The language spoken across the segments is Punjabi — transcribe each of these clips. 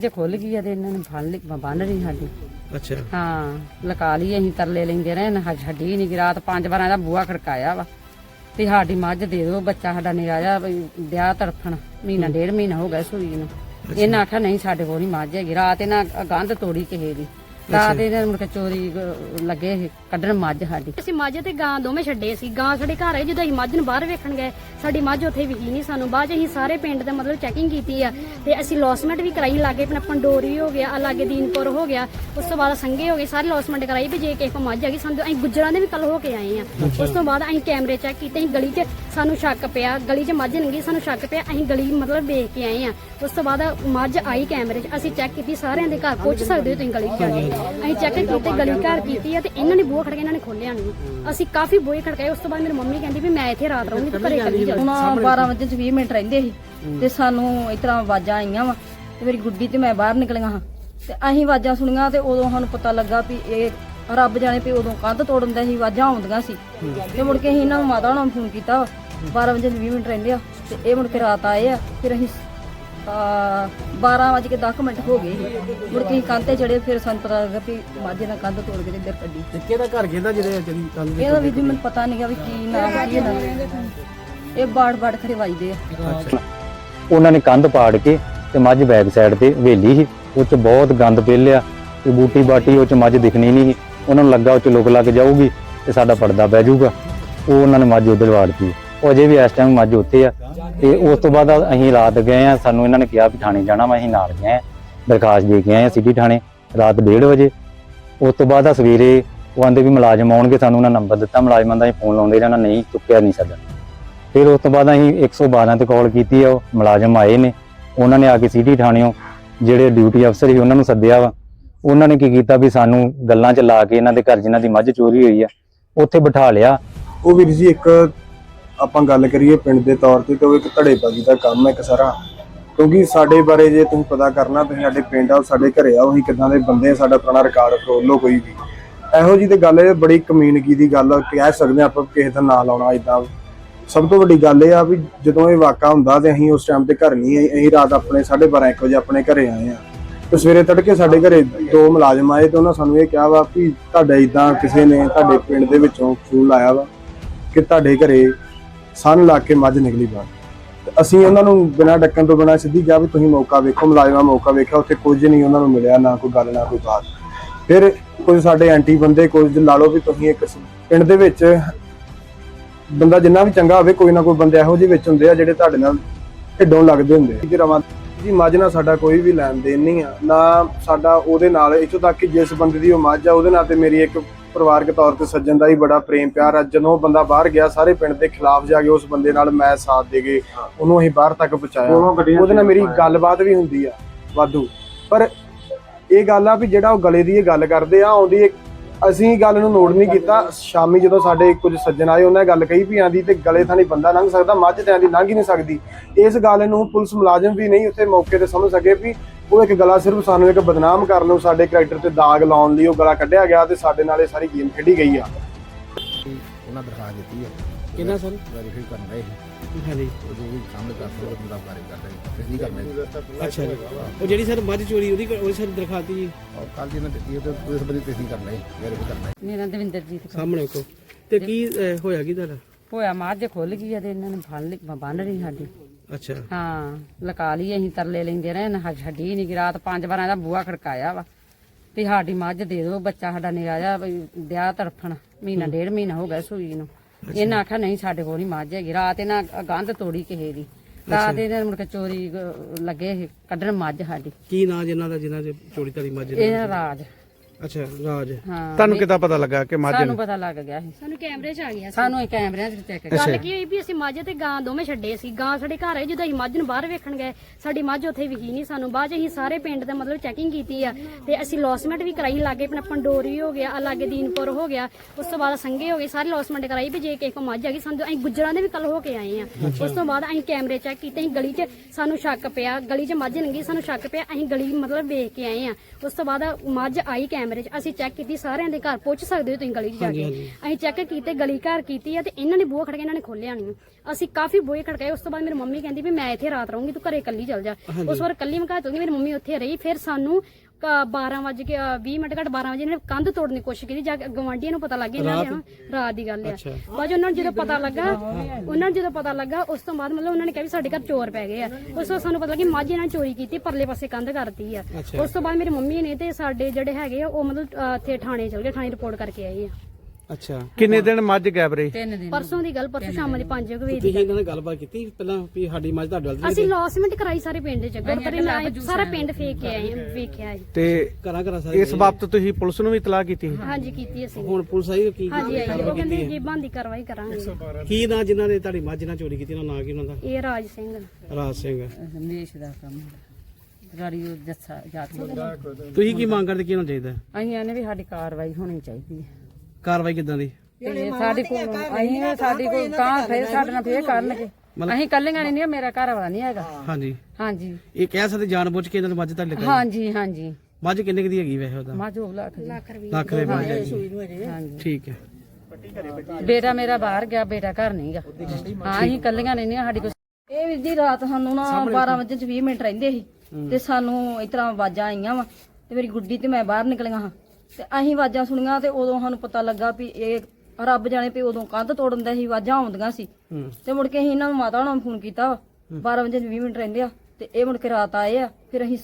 ਜੇ ਖੁੱਲ ਗਈ ਆ ਤੇ ਇਹਨਾਂ ਨੇ ਫੜ ਲਈ ਬੰਨ ਰਹੀ ਸਾਡੀ। ਅੱਛਾ। ਹਾਂ ਲਕਾ ਲਈ ਅਸੀਂ ਤਰਲੇ ਲੈਂਦੇ ਰਹੇ ਨਾ ਛੱਡੀ ਨਹੀਂ ਰਾਤ ਪੰਜ ਵਾਰਾਂ ਦਾ ਬੂਹਾ ਖੜਕਾਇਆ ਵਾ। ਤੇ ਸਾਡੀ ਮੱਝ ਦੇ ਦਿਓ ਬੱਚਾ ਸਾਡਾ ਨਿਰਾਇਆ ਵਿਆਹ ਤੜਫਣ। ਮਹੀਨਾ ਡੇਢ ਮਹੀਨਾ ਹੋ ਗਿਆ ਸੂਈ ਨੂੰ। ਇਹਨਾਂ ਆਖਿਆ ਨਹੀਂ ਸਾਡੇ ਕੋਲ ਨਹੀਂ ਮੱਝ ਹੈਗੀ। ਰਾਤ ਇਹਨਾਂ ਗੰਧ ਤੋੜੀ ਕਿਸੇ ਦੀ। ਰਾਤ ਇਹਨਾਂ ਮੁੜ ਕੇ ਚੋਰੀ ਅਹ, ਲੱਗੇ ਸੀ ਕੱਢਣ ਮੱਝ ਸਾਡੀ। ਅਸੀਂ ਮੱਝ ਤੇ ਗਾਂ ਦੋਵੇਂ ਛੱਡੇ ਸੀ। ਗਾਂ ਸਾਡੇ ਘਰ ਆਈ ਜਦੋਂ ਅਸੀਂ ਮੱਝ ਨੂੰ ਬਾਹਰ ਵੇਖਣ ਗਏ ਸਾਡੀ ਮੱਝ ਉੱਥੇ ਵਿਕੀ ਨਹੀਂ ਸਾਨੂੰ। ਬਾਅਦ 'ਚ ਅਸੀਂ ਸਾਰੇ ਪਿੰਡ ਦੇ ਮਤਲਬ ਚੈਕਿੰਗ ਕੀਤੀ ਆ। ਤੇ ਅਸੀਂ ਲੌਸਮੈਂਟ ਵੀ ਕਰਾਈ ਲਾਗੇ ਆਪਣਾ ਪੰਡੋਰੀ ਹੋ ਗਿਆ ਆ ਲਾਗੇ ਦੀਨਪੁਰ ਹੋ ਗਿਆ ਉਸ ਤੋਂ ਬਾਅਦ ਸੰਗੇ ਹੋ ਗਏ ਸਾਰੇ ਲੌਸਮੈਂਟ ਕਰਾਈ ਵੀ ਜੇ ਕਿਸੇ ਕੋ ਮੱਝ ਹੈਗੀ ਸਾਨੂੰ ਅਸੀਂ ਗੁੱਜਰਾਂ ਦੇ ਵੀ ਕੱਲ ਹੋ ਕੇ ਆਏ ਆ। ਉਸ ਤੋਂ ਬਾਅਦ ਅਸੀਂ ਕੈਮਰੇ ਚੈੱਕ ਕੀਤੇ ਅਸੀਂ ਗਲੀ 'ਚ ਸਾਨੂੰ ਸ਼ੱਕ ਪਿਆ ਗਲੀ 'ਚ ਮੱਝ ਨੰਗੀ ਸਾਨੂੰ ਸ਼ੱਕ ਪਿਆ ਅਸੀਂ ਗਲੀ ਮਤਲਬ ਵੇਖ ਕੇ ਆਏ ਆ। ਉਸ ਤੋਂ ਬਾਅਦ ਮੱਝ ਆਈ ਕੈਮਰੇ 'ਚ ਅਸੀਂ ਚੈੱਕ ਕੀਤੀ ਸਾਰਿਆਂ ਦੇ ਘਰ ਪੁੱਛ ਸਕਦੇ ਹੋ ਤੁਸੀਂ ਗਲੀ 'ਚ ਜਾ ਕੇ। ਅਸੀਂ ਚੈੱਕ ਕੀਤੇ ਗਲੀ ਘਰ ਕੀਤੀ ਆ ਤੇ ਇਹਨਾਂ ਨੇ ਬੂਹਾ ਖੜ ਕੇ ਇਹਨਾਂ ਨੇ ਖੋਲਿਆ ਨਹੀਂ ਅਸੀਂ ਕਾਫੀ ਬੂਹੇ ਖੜਕਾਏ ਉਸ ਤੋਂ ਬਾਅਦ ਮੇਰੀ ਮੰਮੀ ਕਹਿੰਦੀ ਵੀ ਮੈਂ ਇੱਥੇ ਰਾਤ ਰਹੂੰਗੀ ਤੂੰ ਘਰੇ ਕੱਲੀ ਜਾ। ਹੁਣ 12 ਵਜੇ ਚ 20 ਮਿੰਟ ਰਹਿੰਦੇ ਸੀ ਤੇ ਸਾਨੂੰ ਇਸ ਤਰ੍ਹਾਂ ਆਵਾਜ਼ਾਂ ਆਈਆਂ ਵਾ ਤੇ ਮੇਰੀ ਗੁੱਡੀ ਤੇ ਮੈਂ ਬਾਹਰ ਨਿਕਲੀਆਂ ਹਾਂ ਤੇ ਅਸੀਂ ਆਵਾਜ਼ਾਂ ਸੁਣੀਆਂ ਤੇ ਉਦੋਂ ਸਾਨੂੰ ਪਤਾ ਲੱਗਾ ਵੀ ਇਹ ਰੱਬ ਜਾਣੇ ਵੀ ਉਦੋਂ ਕੰਧ ਤੋੜਨ ਦੇ ਸੀ ਆਵਾਜ਼ਾਂ ਆਉਂਦੀਆਂ ਸੀ। ਤੇ ਮੁੜ ਕੇ ਅਸੀਂ ਇਹਨਾਂ ਨੂੰ ਮਾਤਾ ਉਹਨਾਂ ਨੂੰ ਫੋਨ ਕੀਤਾ 12 ਵਜੇ 20 ਮਿੰਟ ਰਹਿੰਦੇ ਆ ਤੇ ਇਹ ਮੁੜ ਕੇ ਰਾਤ ਆਏ ਆ ਫਿਰ ਅਸੀਂ ਆ 12 ਵਜੇ ਕੇ 10 ਮਿੰਟ ਹੋ ਗਏ ਸੀ। ਮੁੜ ਕੇ ਅਸੀਂ ਕੰਧ ਤੇ ਚੜੇ ਫਿਰ ਸਾਨੂੰ ਪਤਾ ਲੱਗਾ ਵੀ ਮਾਝੇ ਨਾਲ ਕੰਧ ਤੋੜ ਕੇ ਤੇ ਇੱਧਰ ਕੱਢੀ। ਤੇ ਕਿਹਦਾ ਘਰ ਕਿਹਦਾ ਜਿਹੜੇ ਜਿਹੜੀ ਕੱਲ ਇਹਦਾ ਵੀ ਜੀ ਮੈਨੂੰ ਪਤਾ ਨਹੀਂ ਵੀ ਕੀ ਨਾਮ ਕੀ ਇਹਦਾ। ਇਹ ਬਾੜ ਬਾੜ ਖਰੇ ਵੱਜਦੇ ਆ। ਉਹਨਾਂ ਨੇ ਕੰਧ ਪਾੜ ਕੇ ਤੇ ਮੱਝ ਬੈਕ ਸਾਈਡ ਤੇ ਵੇਲੀ ਸੀ। ਉਹ ਚ ਬਹੁਤ ਗੰਦ ਪਿਲਿਆ ਤੇ ਬੂਟੀ ਬਾਟੀ ਉਹ ਚ ਮੱਝ ਦਿਖਣੀ ਨਹੀਂ ਸੀ। ਉਹਨਾਂ ਨੂੰ ਲੱਗਾ ਉਹ ਚ ਲੁਕ ਲੱਗ ਜਾਊਗੀ ਤੇ ਸਾਡਾ ਪਰਦਾ ਪੈ ਜਾਊਗਾ। ਉਹ ਉਹਨਾਂ ਨੇ ਮੱਝ ਉਧਰ ਵਾੜਤੀ। ਉਹ ਅਜੇ ਵੀ ਇਸ ਟਾਈਮ ਮੱਝ ਉੱਥੇ ਆ, ਤੇ ਉਸ ਤੋਂ ਬਾਅਦ ਅਸੀਂ ਰਾਤ ਗਏ ਆ, ਸਾਨੂੰ ਇਹਨਾਂ ਨੇ ਕਿਹਾ ਵੀ ਥਾਣੇ ਜਾਣਾ ਵਾ, ਅਸੀਂ ਨਾਲ ਗਏ ਆ, ਦਰਖਾਸਤ ਦੇ ਕੇ ਆਏ ਆ ਸਿਟੀ ਥਾਣੇ, ਰਾਤ 1:30 ਵਜੇ। ਉਸ ਤੋਂ ਬਾਅਦ ਆ ਸਵੇਰੇ ਉਹ ਆਂਦੇ ਵੀ ਮੁਲਾਜ਼ਮ ਆਉਣਗੇ, ਸਾਨੂੰ ਉਹਨਾਂ ਨੰਬਰ ਦਿੱਤਾ, ਮੁਲਾਜ਼ਮਾਂ ਦਾ ਅਸੀਂ ਫੋਨ ਲਾਉਂਦੇ ਰਹੇ ਨਹੀਂ ਚੁੱਕਿਆ, ਨਹੀਂ ਸਾਡਾ ਫਿਰ ਉਸ ਤੋਂ ਬਾਅਦ ਅਸੀਂ 112 ਤੇ ਕਾਲ ਕੀਤੀ ਆ, ਉਹ ਮੁਲਾਜ਼ਮ ਆਏ ਨੇ, ਉਹਨਾਂ ਨੇ ਆ ਕੇ ਸਿਟੀ ਥਾਣਿਓਂ ਜਿਹੜੇ ਡਿਊਟੀ ਅਫਸਰ ਸੀ, ਉਹਨਾਂ ਨੂੰ ਸੱਦਿਆ ਵਾ। ਉਹਨਾਂ ਨੇ ਕੀ ਕੀਤਾ ਵੀ ਸਾਨੂੰ ਗੱਲਾਂ 'ਚ ਲਾ ਕੇ ਇਹਨਾਂ ਦੇ ਘਰ ਜਿਨ੍ਹਾਂ ਦੀ ਮੱਝ ਚੋਰੀ ਹੋਈ ਆ, ਉੱਥੇ ਬਿਠਾ ਲਿਆ। ਉਹ ਵੀਰ ਜੀ, ਇੱਕ ਆਪਾਂ ਗੱਲ ਕਰੀਏ ਪਿੰਡ ਦੇ ਤੌਰ ਤੇ ਤਾਂ ਉਹ ਇੱਕ ਧੜੇਬਾਜ਼ੀ ਦਾ ਕੰਮ ਹੈ ਇੱਕ ਸਾਰਾ। ਕਿਉਂਕਿ ਸਾਡੇ ਬਾਰੇ ਜੇ ਤੁਸੀਂ ਪਤਾ ਕਰਨਾ ਤੁਸੀਂ ਸਾਡੇ ਪਿੰਡ ਆਓ ਸਾਡੇ ਘਰੇ ਆਓ ਅਸੀਂ ਕਿੱਦਾਂ ਦੇ ਬੰਦੇ ਆ ਸਾਡਾ ਪੁਰਾਣਾ ਰਿਕਾਰਡ ਫਰੋਲ ਲਓ ਕੋਈ ਵੀ। ਇਹੋ ਜੀ ਤੇ ਗੱਲ ਇਹ ਬੜੀ ਕਮਿਊਨਿਟੀ ਦੀ ਗੱਲ ਆ, ਕਹਿ ਸਕਦੇ ਹਾਂ ਆਪਾਂ ਕਿਸੇ ਦਾ ਨਾਂ ਲਾਉਣਾ ਇਦਾਂ ਸਭ ਤੋਂ ਵੱਡੀ ਗੱਲ ਇਹ ਆ ਵੀ ਜਦੋਂ ਇਹ ਵਾਕਾ ਹੁੰਦਾ ਤੇ ਅਸੀਂ ਉਸ ਟਾਈਮ ਤੇ ਘਰ ਨਹੀਂ ਆਏ ਅਸੀਂ ਰਾਤ ਆਪਣੇ 12:30 1 ਵਜੇ ਆਪਣੇ ਘਰੇ ਆਏ ਆ। ਤੇ ਸਵੇਰੇ ਤੜਕੇ ਸਾਡੇ ਘਰੇ ਦੋ ਮੁਲਾਜ਼ਮ ਆਏ ਤੇ ਉਹਨਾਂ ਸਾਨੂੰ ਇਹ ਕਿਹਾ ਵਾ ਵੀ ਤੁਹਾਡਾ ਇਦਾਂ ਕਿਸੇ ਨੇ ਤੁਹਾਡੇ ਪਿੰਡ ਦੇ ਵਿੱਚੋਂ ਫੋਨ ਲਾਇਆ ਵਾ ਕਿ ਤੁਹਾਡੇ ਘਰੇ ਸਨ ਲਾ ਕੇ ਮੱਝ ਨਿਕਲੀ ਬਾਹਰ। ਤੇ ਅਸੀਂ ਉਹਨਾਂ ਨੂੰ ਬਿਨਾਂ ਡੱਕਣ ਤੋਂ ਬਿਨਾਂ ਸਿੱਧੀ ਕਿਹਾ ਵੀ ਤੁਸੀਂ ਮੌਕਾ ਵੇਖੋ, ਮੁਲਾਜ਼ਮਾਂ ਮੌਕਾ ਵੇਖਿਆ, ਉੱਥੇ ਕੁਝ ਨਹੀਂ ਉਹਨਾਂ ਨੂੰ ਮਿਲਿਆ, ਨਾ ਕੋਈ ਗੱਲ, ਨਾ ਕੋਈ ਬਾਤ। ਫਿਰ ਕੁਝ ਸਾਡੇ ਐਂਟੀ ਬੰਦੇ, ਕੁਝ ਲਾ ਲਓ ਵੀ ਤੁਸੀਂ ਇੱਕ ਪਿੰਡ ਦੇ ਵਿੱਚ ਬੰਦਾ ਜਿੰਨਾ ਵੀ ਚੰਗਾ ਹੋਵੇ, ਕੋਈ ਨਾ ਕੋਈ ਬੰਦੇ ਇਹੋ ਜਿਹੇ ਵਿੱਚ ਹੁੰਦੇ ਆ ਜਿਹੜੇ ਤੁਹਾਡੇ ਨਾਲ ਢਿੱਡੋਂ ਲੱਗਦੇ ਹੁੰਦੇ ਆ। ਰਵਾਂ ਜੀ ਮੱਝ ਨਾਲ ਸਾਡਾ ਕੋਈ ਵੀ ਲੈਣ ਦੇਣ ਨਹੀਂ ਆ। ਨਾ ਸਾਡਾ ਉਹਦੇ ਨਾਲ, ਇੱਥੋਂ ਤੱਕ ਕਿ ਜਿਸ ਬੰਦੇ ਦੀ ਉਹ ਮੱਝ ਆ, ਉਹਦੇ ਨਾਲ ਤੇ ਮੇਰੀ ਇੱਕ ਪਰਿਵਾਰਕ ਤੌਰ ਤੇ ਸੱਜਣ ਦਾ ਹੀ ਬੜਾ ਪ੍ਰੇਮ ਪਿਆਰ ਆ। ਜਦੋਂ ਉਹ ਬੰਦਾ ਬਾਹਰ ਗਿਆ ਸਾਰੇ ਪਿੰਡ ਦੇ ਖਿਲਾਫ ਜਾ ਕੇ ਉਸ ਬੰਦੇ ਨਾਲ ਮੈਂ ਸਾਥ ਦੇ ਕੇ ਉਹਨੂੰ ਅਸੀਂ ਬਾਹਰ ਤੱਕ ਪਹੁੰਚਾਇਆ। ਉਹਦੇ ਨਾਲ ਮੇਰੀ ਗੱਲਬਾਤ ਵੀ ਹੁੰਦੀ ਆ ਵਾਧੂ। ਪਰ ਇਹ ਗੱਲ ਆ ਵੀ ਜਿਹੜਾ ਉਹ ਗਲੇ ਦੀ ਇਹ ਗੱਲ ਕਰਦੇ ਆ ਆਉਂਦੀ ਇੱਕ ਅਸੀਂ ਗੱਲ ਨੂੰ ਨੋਟ ਨਹੀਂ ਕੀਤਾ। ਸ਼ਾਮੀ ਜਦੋਂ ਸਾਡੇ ਕੁਝ ਸੱਜਣ ਆਏ ਉਹਨਾਂ ਨੇ ਗੱਲ ਕਹੀ ਵੀ ਆਂਦੀ ਤੇ ਗਲੇ ਥਾਣੀ ਬੰਦਾ ਲੰਘ ਸਕਦਾ ਮੱਝ ਤੇ ਆਂਦੀ ਲੰਘ ਹੀ ਨਹੀਂ ਸਕਦੀ। ਇਸ ਗੱਲ ਨੂੰ ਪੁਲਿਸ ਮੁਲਾਜ਼ਮ ਵੀ ਨਹੀਂ ਉੱਥੇ ਮੌਕੇ ਤੇ ਸਮਝ ਸਕੇ ਵੀ ਉਹ ਇੱਕ ਗਲਾ ਸਿਰਫ ਸਾਨੂੰ ਇੱਕ ਬਦਨਾਮ ਕਰਨ ਨੂੰ ਸਾਡੇ ਕੈਰੈਕਟਰ ਤੇ ਦਾਗ ਲਾਉਣ ਲਈ ਉਹ ਗਲਾ ਕੱਢਿਆ ਗਿਆ ਤੇ ਸਾਡੇ ਨਾਲ ਇਹ ਸਾਰੀ ਗੇਮ ਖੇਡੀ ਗਈ ਆ। ਉਹਨਾਂ ਦਰਖਾਸਤ ਦਿੱਤੀ ਹੈ ਕਿਹਨਾਂ ਸਰ? ਵੈਰੀਫਾਈ ਕਰਨ ਰਹੇ ਹਾਂਜੀ ਉਹ ਜੋ ਵੀ ਸਾਹਮਣੇ ਕਰ ਸਕਦੇ ਉਹਦਾ ਬਾਰੇ ਕਰ ਰਹੇ। ਕਿਸ ਨਹੀਂ ਕਰਨਾ। ਅੱਛਾ ਜੀ। ਉਹ ਜਿਹੜੀ ਸਰ ਮੱਝ ਚੋਰੀ ਉਹਦੀ ਉਹਦੀ ਸਰ ਦਰਖਾਸਤੀ ਜੀ। ਔਰ ਕੱਲ ਜੀ ਮੈਂ ਦਿੱਤੀ ਉਹ ਤੇ ਪੁਲਿਸ ਬੰਦੇ ਕਿਸ ਨਹੀਂ ਕਰਨਾ ਵੈਰੀਫਾਈ ਕਰਨਾ ਮੇਰਾ ਦਵਿੰਦਰਜੀਤ। ਸਾਹਮਣੇ ਕੋ ਤੇ ਕੀ ਹੋਇਆ ਕੀ ਤੁਹਾਡਾ? ਹੋਇਆ ਮੱਝ ਖੁੱਲ ਗਈ ਆ ਤੇ ਇਹਨਾਂ ਨੇ ਫੜ ਲਈ ਬੰਨ ਰਹੀ ਸਾਡੀ। ਅੱਛਾ। ਹਾਂ ਲਕਾ ਲਈ ਅਸੀਂ ਤਰਲੇ ਲੈਂਦੇ ਰਹੇ ਨਾ ਛੱਡੀ ਨਹੀਂ ਰਾਤ ਪੰਜ ਵਾਰਾਂ ਦਾ ਬੂਹਾ ਖੜਕਾਇਆ ਵਾ। ਤੇ ਸਾਡੀ ਮੱਝ ਦੇ ਦਿਓ ਬੱਚਾ ਸਾਡਾ ਨਿਰਾਇਆ ਵਿਆਹ ਤੜਫਣ ਮਹੀਨਾ ਡੇਢ ਮਹੀਨਾ ਹੋ ਗਿਆ ਸੂਈ ਨੂੰ। ਇਹਨਾਂ ਆਖਿਆ ਨਹੀਂ ਸਾਡੇ ਕੋਲ ਨਹੀਂ ਮੱਝ ਹੈਗੀ। ਰਾਤ ਇਹਨਾਂ ਗੰਧ ਤੋੜੀ ਕਿਸੇ ਦੀ। ਰਾਤ ਇਹਨਾਂ ਮੁੜ ਕੇ ਚੋਰੀ ਲੱਗੇ ਕੱਢਣ ਮੱਝ ਸਾਡੀ। ਕੀ ਨਾਂ ਜਿਨ੍ਹਾਂ ਦਾ ਜਿਨ੍ਹਾਂ ਦੇ ਚੋਰੀ ਤਾਰੀ ਮੱਝ ਦੀ? ਇਹ ਰਾਜ। ਅੱਛਾ ਰਾਜ। ਹਾਂ ਤੁਹਾਨੂੰ ਕਿੱਦਾਂ ਪਤਾ ਲੱਗਾ ਕਿ ਮੱਝ ਸਾਨੂੰ ਪਤਾ ਲੱਗ ਗਿਆ ਸੀ। ਸਾਨੂੰ ਕੈਮਰੇ 'ਚ ਆ ਗਿਆ ਸੀ। ਸਾਨੂੰ ਇਹ ਕੈਮਰਿਆਂ 'ਚ ਚੈੱਕ ਗੱਲ ਕੀ ਹੋਈ ਵੀ ਅਸੀਂ ਮੱਝ ਤੇ ਗਾਂ ਦੋਵੇਂ ਛੱਡੇ ਸੀ। ਗਾਂ ਸਾਡੇ ਘਰ ਆਈ ਜਦੋਂ ਅਸੀਂ ਮੱਝ ਨੂੰ ਬਾਹਰ ਵੇਖਣ ਗਏ ਸਾਡੀ ਮੱਝ ਉੱਥੇ ਵਿਕੀ ਨਹੀਂ ਸਾਨੂੰ। ਬਾਅਦ 'ਚ ਅਸੀਂ ਸਾਰੇ ਪਿੰਡ ਦੇ ਮਤਲਬ ਚੈਕਿੰਗ ਕੀਤੀ ਆ। ਤੇ ਅਸੀਂ ਲੌਸਮੈਂਟ ਵੀ ਕਰਾਈ ਲਾਗੇ ਆਪਣਾ ਪੰਡੋਰੀ ਹੋ ਗਿਆ ਆ ਲਾਗੇ ਦੀਨਪੁਰ ਹੋ ਗਿਆ ਉਸ ਤੋਂ ਬਾਅਦ ਸੰਗੇ ਹੋ ਗਏ ਸਾਰੇ ਲੌਸਮੈਂਟ ਕਰਾਈ ਵੀ ਜੇ ਕਿਸੇ ਕੋ ਮੱਝ ਹੈਗੀ ਸਾਨੂੰ ਅਸੀਂ ਗੁੱਜਰਾਂ ਦੇ ਵੀ ਕੱਲ ਹੋ ਕੇ ਆਏ ਆ। ਉਸ ਤੋਂ ਬਾਅਦ ਅਸੀਂ ਕੈਮਰੇ ਚੈੱਕ ਕੀਤੇ ਅਸੀਂ ਗਲੀ 'ਚ ਸਾਨੂੰ ਸ਼ੱਕ ਪਿਆ ਗਲੀ 'ਚ ਮੱਝ ਨੰਗੀ ਸਾਨੂੰ ਸ਼ੱਕ ਪਿਆ ਅਸੀਂ ਗਲੀ ਮਤਲਬ ਵੇਖ ਕੇ ਆਏ ਆ। ਉਸ ਤੋਂ ਬਾਅਦ ਮੱਝ ਆਈ ਕੈਮਰੇ ਕੈਮਰੇ 'ਚ ਅਸੀਂ ਚੈੱਕ ਕੀਤੀ ਸਾਰਿਆਂ ਦੇ ਘਰ ਪੁੱਛ ਸਕਦੇ ਹੋ ਤੁਸੀਂ ਗਲੀ 'ਚ ਜਾ ਕੇ। ਅਸੀਂ ਚੈੱਕ ਕੀਤੇ ਗਲੀ ਘਰ ਕੀਤੀ ਆ ਤੇ ਇਹਨਾਂ ਨੇ ਬੂਹਾ ਖੜ ਕੇ ਇਹਨਾਂ ਨੇ ਖੋਲਿਆ ਨਹੀਂ ਅਸੀਂ ਕਾਫੀ ਬੂਹੇ ਖੜਕਾਏ ਉਸ ਤੋਂ ਬਾਅਦ ਮੇਰੀ ਮੰਮੀ ਕਹਿੰਦੀ ਵੀ ਮੈਂ ਇੱਥੇ ਰਾਤ ਰਹੂੰਗੀ ਤੂੰ ਘਰੇ ਇਕੱਲੀ ਚੱਲ ਜਾ। ਉਸ ਵਾਰ ਇਕੱਲੀ ਮੈਂ ਘਰ ਚਲ ਗਈ ਮੇਰੀ ਮੰਮੀ ਉੱਥੇ ਰਹੀ ਫਿਰ ਸਾਨੂੰ 12 ਵਜੇ ਕੇ 20 ਮਿੰਟ ਘੱਟ 12 ਵਜੇ ਇਹਨਾਂ ਨੇ ਕੰਧ ਤੋੜਨ ਦੀ ਕੋਸ਼ਿਸ਼ ਕੀਤੀ ਜਾ ਕੇ ਗਵਾਂਢੀਆਂ ਨੂੰ ਪਤਾ ਲੱਗ ਗਿਆ ਇਹਨਾਂ ਦੇ ਨਾ ਰਾਤ ਦੀ ਗੱਲ ਆ। ਬਾਅਦ ਉਹਨਾਂ ਨੂੰ ਜਦੋਂ ਪਤਾ ਲੱਗਾ ਉਹਨਾਂ ਨੂੰ ਜਦੋਂ ਪਤਾ ਲੱਗਾ ਉਸ ਤੋਂ ਬਾਅਦ ਮਤਲਬ ਉਹਨਾਂ ਨੇ ਕਿਹਾ ਵੀ ਸਾਡੇ ਘਰ ਚੋਰ ਪੈ ਗਏ ਆ। ਉਸ ਤੋਂ ਸਾਨੂੰ ਪਤਾ ਲੱਗਾ ਕਿ ਮੱਝ ਇਹਨਾਂ ਨੇ ਚੋਰੀ ਕੀਤੀ ਪਰਲੇ ਪਾਸੇ ਕੰਧ ਕਰਤੀ ਆ। ਉਸ ਤੋਂ ਬਾਅਦ ਮੇਰੀ ਮੰਮੀ ਨੇ ਤੇ ਸਾਡੇ ਜਿਹੜੇ ਹੈਗੇ ਆ ਉਹ ਮਤਲਬ ਇੱਥੇ ਥਾਣੇ ਚਲ ਗਏ ਥਾਣੇ ਰਿਪੋਰਟ ਕਰਕੇ ਆਏ ਆ। ਅੱਛਾ। ਕਿੰਨੇ ਦਿਨ ਮੱਝ ਗਾਇਬ ਰਹੀ? ਤਿੰਨ ਦਿਨ। ਪਰਸੋਂ ਦੀ ਗੱਲ ਪਰਸੋਂ ਸ਼ਾਮ ਦੇ 5 ਵਜੇ ਦੀ ਤੁਸੀਂ ਇਹਨਾਂ ਨਾਲ ਗੱਲਬਾਤ ਕੀਤੀ ਪਹਿਲਾਂ ਵੀ ਸਾਡੀ ਮੱਝ ਤੁਹਾਡੇ ਵੱਲ ਅਸੀਂ ਲੌਸਮੈਂਟ ਕਰਾਈ ਸਾਰੇ ਪਿੰਡ ਚ ਗੁਰਪੁਰੇ ਮੈਂ ਸਾਰਾ ਪਿੰਡ ਫੇਕ ਕੇ ਆਏ ਵੇਖਿਆ ਹੈ। ਤੇ ਕਰਾਂ ਕਰਾਂ ਸਾਰੇ ਇਸ ਬਾਬਤ ਤੁਸੀਂ ਪੁਲਿਸ ਨੂੰ ਵੀ ਇਤਲਾਹ ਕੀਤੀ ਹਾਂਜੀ ਕੀਤੀ ਅਸੀਂ। ਹੁਣ ਪੁਲਿਸ ਆਈ ਕੀ ਹਾਂਜੀ ਆਈ ਉਹ ਕਹਿੰਦੇ ਜੀ ਬੰਦੀ ਕਾਰਵਾਈ ਕਰਾਂਗੇ। ਕੀ ਨਾਂ ਜਿਨ੍ਹਾਂ ਨੇ ਤੁਹਾਡੀ ਮੱਝ ਨਾਲ ਚੋਰੀ ਕੀਤੀ ਉਹਨਾਂ ਨਾਂ ਕੀ ਉਹਨਾਂ ਇਹ ਰਾਜ ਸਿੰਘ। ਦਾ ਰਾਜ ਸਿੰਘ। ਰਮੇਸ਼ ਦਾ ਕੰਮ ਗਾੜੀ ਉਹ ਜੱਸਾ ਜਾਤ ਤੁਸੀਂ ਕੀ ਮੰਗ ਕਰਦੇ ਕੀ ਹੋਣਾ ਚਾਹੀਦਾ? ਅਸੀਂ ਆਨੇ ਵੀ ਸਾਡੀ ਕਾਰਵਾਈ ਹੋਣੀ ਚਾਹੀਦੀ ਹੈ। ਕਾਰਵਾਈ ਕਿਦਾਂ ਦੀ? ਤੇ ਸਾਡੀ ਕੋਲ ਅਸੀਂ ਸਾਡੀ ਕੋਲ ਕਾਂ ਫੇਰ ਸਾਡੇ ਨਾਲ ਫੇਰ ਕਰਨਗੇ। ਅਸੀਂ ਕੱਲੀਆਂ ਨਹੀਂ ਮੇਰਾ ਘਰ ਵਾਲਾ ਨਹੀਂ ਹੈਗਾ। ਹਾਂਜੀ। ਹਾਂਜੀ। ਇਹ ਕਹਿ ਸਕਦੇ ਜਾਣਬੁੱਝ ਕੇ ਇਹਨਾਂ ਦੀ ਮੱਝ ਤੁਹਾਡੇ ਲਗਾਈ ਹਾਂਜੀ ਹਾਂਜੀ। ਮੱਝ ਕਿੰਨੇ ਕੁ ਦੀ ਹੈਗੀ ਵੈਸੇ ਉਹਦਾ ਮਾਜੋ ਲੱਖ ਦੀ। ਲੱਖ ਦੇ ਮੱਝ ਹੈਗੀ ਹਾਂਜੀ। ਠੀਕ ਹੈ। ਬੇਟਾ ਮੇਰਾ ਬਾਹਰ ਗਿਆ ਬੇਟਾ ਘਰ ਨਹੀਂਗਾ ਹਾਂ ਅਸੀਂ ਕੱਲੀਆਂ ਨਹੀਂ ਸਾਡੀ ਕੋਲ ਇਹ ਵੀਰ ਜੀ ਰਾਤ ਸਾਨੂੰ ਨਾ 12 ਵਜੇ ਚ 20 ਮਿੰਟ ਰਹਿੰਦੇ ਸੀ ਤੇ ਸਾਨੂੰ ਇਸ ਤਰ੍ਹਾਂ ਆਵਾਜ਼ਾਂ ਆਈਆਂ ਵਾ ਤੇ ਮੇਰੀ ਗੁੱਡੀ ਤੇ ਮੈਂ ਬਾਹਰ ਨਿਕਲੀਆਂ ਹਾਂ। ਤੇ ਅਸੀਂ ਆਵਾਜ਼ਾਂ ਸੁਣੀਆਂ ਤੇ ਉਦੋਂ ਸਾਨੂੰ ਪਤਾ ਲੱਗਾ ਵੀ ਇਹ ਰੱਬ ਜਾਣੇ ਵੀ ਉਦੋਂ ਕੰਧ ਤੋੜਨ ਦਾ ਸੀ ਆਵਾਜ਼ਾਂ ਆਉਂਦੀਆਂ ਸੀ। ਤੇ ਮੁੜ ਕੇ ਅਸੀਂ ਇਹਨਾਂ ਨੂੰ ਮਾਤਾ ਨੂੰ ਫੋਨ ਕੀਤਾ। 12 ਵਜੇ 20 ਮਿੰਟ ਰਹਿੰਦੇ ਆ ਤੇ ਇਹ ਮੁੜ ਕੇ ਰਾਤ ਆਏ ਆ। ਫਿਰ ਅਸੀਂ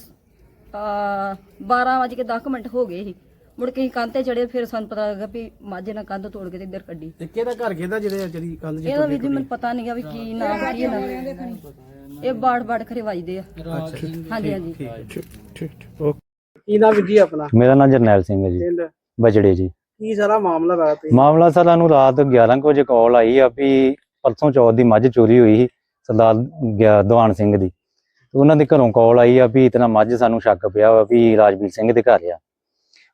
ਆ 12 ਵਜੇ ਕੇ 10 ਮਿੰਟ ਹੋ ਗਏ ਸੀ। ਮੁੜ ਕੇ ਅਸੀਂ ਕੰਧ ਤੇ ਚੜੇ ਫਿਰ ਸਾਨੂੰ ਪਤਾ ਲੱਗਾ ਵੀ ਮਾਝੇ ਨਾਲ ਕੰਧ ਤੋੜ ਕੇ ਤੇ ਇੱਧਰ ਕੱਢੀ। ਤੇ ਕਿਹਦਾ ਘਰ ਕਿਹਦਾ ਜਿਹੜੇ ਜਿਹੜੀ ਕੰਧ ਜੀ ਇਹਦਾ ਵੀ ਜੀ ਮੈਨੂੰ ਪਤਾ ਨਹੀਂਗਾ ਵੀ ਕੀ ਨਾਮ ਕੀ ਇਹਦਾ ਇਹ ਬਾੜ ਬਾੜ ਖਰੇ ਵੱਜਦੇ ਆ ਹਾਂਜੀ ਹਾਂਜੀ। ਠੀਕ ਠੀਕ ਓਕੇ। ਕੀ ਨਾਮ ਜੀ ਆਪਣਾ? ਮੇਰਾ ਨਾਮ ਜਰਨੈਲ ਸਿੰਘ ਹੈ ਜੀ। ਪਿੰਡ? ਬਜੜੇ ਜੀ। ਕੀ ਸਾਰਾ ਮਾਮਲਾ ਰਾਤ ਤੇ ਮਾਮਲਾ ਸਰ ਸਾਨੂੰ ਰਾਤ 11 ਕੁ ਵਜੇ ਕਾਲ ਆਈ ਆ ਵੀ ਪਰਸੋਂ ਚੌਥ ਦੀ ਮੱਝ ਚੋਰੀ ਹੋਈ ਸੀ ਸਰਦਾਰ ਦੀਵਾਨ ਸਿੰਘ ਦੀ। ਉਹਨਾਂ ਦੇ ਘਰੋਂ ਕਾਲ ਆਈ ਆ ਵੀ ਇਤਨਾ ਮੱਝ ਸਾਨੂੰ ਸ਼ੱਕ ਪਿਆ ਵਾ ਵੀ ਰਾਜਵੀਰ ਸਿੰਘ ਦੇ ਘਰ ਆ।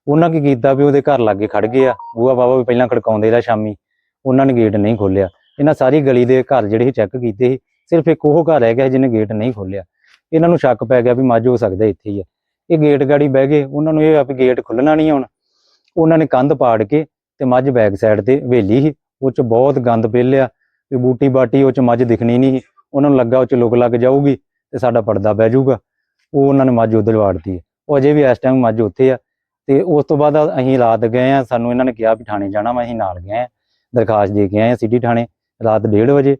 ਉਹਨਾਂ ਕੀ ਕੀਤਾ ਵੀ ਉਹਦੇ ਘਰ ਲਾਗੇ ਖੜ ਗਏ ਆ। ਬੂਆ ਬਾਬਾ ਵੀ ਪਹਿਲਾਂ ਖੜਕਾਉਂਦੇ ਰਿਹਾ ਸ਼ਾਮੀ। ਉਹਨਾਂ ਨੇ ਗੇਟ ਨਹੀਂ ਖੋਲਿਆ ਇਹਨਾਂ ਸਾਰੀ ਗਲੀ ਦੇ ਘਰ ਜਿਹੜੇ ਚੈੱਕ ਕੀਤੇ ਸੀ। ਸਿਰਫ ਇੱਕ ਉਹ ਘਰ ਰਹਿ ਗਿਆ ਜਿਹਨੇ ਗੇਟ ਨਹੀਂ ਖੋਲਿਆ ਇਹਨਾਂ ਨੂੰ ਸ਼ੱਕ ਪੈ ਗਿਆ ਵੀ ਮੱਝ ਹੋ ਸਕਦਾ ਇੱਥੇ ਹੀ ਆ। ਇਹ ਗੇਟ ਗਾੜੀ ਬਹਿ ਗਏ, ਉਹਨਾਂ ਨੂੰ ਇਹ ਆ ਵੀ ਗੇਟ ਖੁੱਲਣਾ ਨਹੀਂ ਹੁਣ। ਉਹਨਾਂ ਨੇ ਕੰਧ ਪਾੜ ਕੇ ਤੇ ਮੱਝ ਬੈਕ ਸਾਈਡ ਤੇ ਵੇਲੀ ਸੀ, ਉਹ ਚ ਬਹੁਤ ਗੰਦ ਪਿਲਿਆ ਤੇ ਬੂਟੀ ਬਾਟੀ ਉਹ ਚ ਮੱਝ ਦਿਖਣੀ ਨਹੀਂ ਸੀ। ਉਹਨਾਂ ਨੂੰ ਲੱਗਾ ਉਹ ਚ ਲੁਕ ਲੱਗ ਜਾਊਗੀ ਤੇ ਸਾਡਾ ਪਰਦਾ ਬਹਿ ਜਾਊਗਾ। ਉਹ ਉਹਨਾਂ ਨੇ ਮੱਝ ਉਧਰ ਵਾੜਤੀ ਹੈ। ਉਹ ਅਜੇ ਵੀ ਇਸ ਟਾਈਮ ਮੱਝ ਉੱਥੇ ਆ ਤੇ ਉਸ ਤੋਂ ਬਾਅਦ ਅਸੀਂ ਰਾਤ ਗਏ ਆ ਸਾਨੂੰ ਇਹਨਾਂ ਨੇ ਕਿਹਾ ਵੀ ਥਾਣੇ ਜਾਣਾ ਵਾ, ਅਸੀਂ ਨਾਲ ਗਏ ਆ ਦਰਖਾਸਤ ਦੇ ਕੇ ਆਏ ਆ ਸਿਟੀ ਥਾਣੇ, ਰਾਤ 1:30 ਵਜੇ।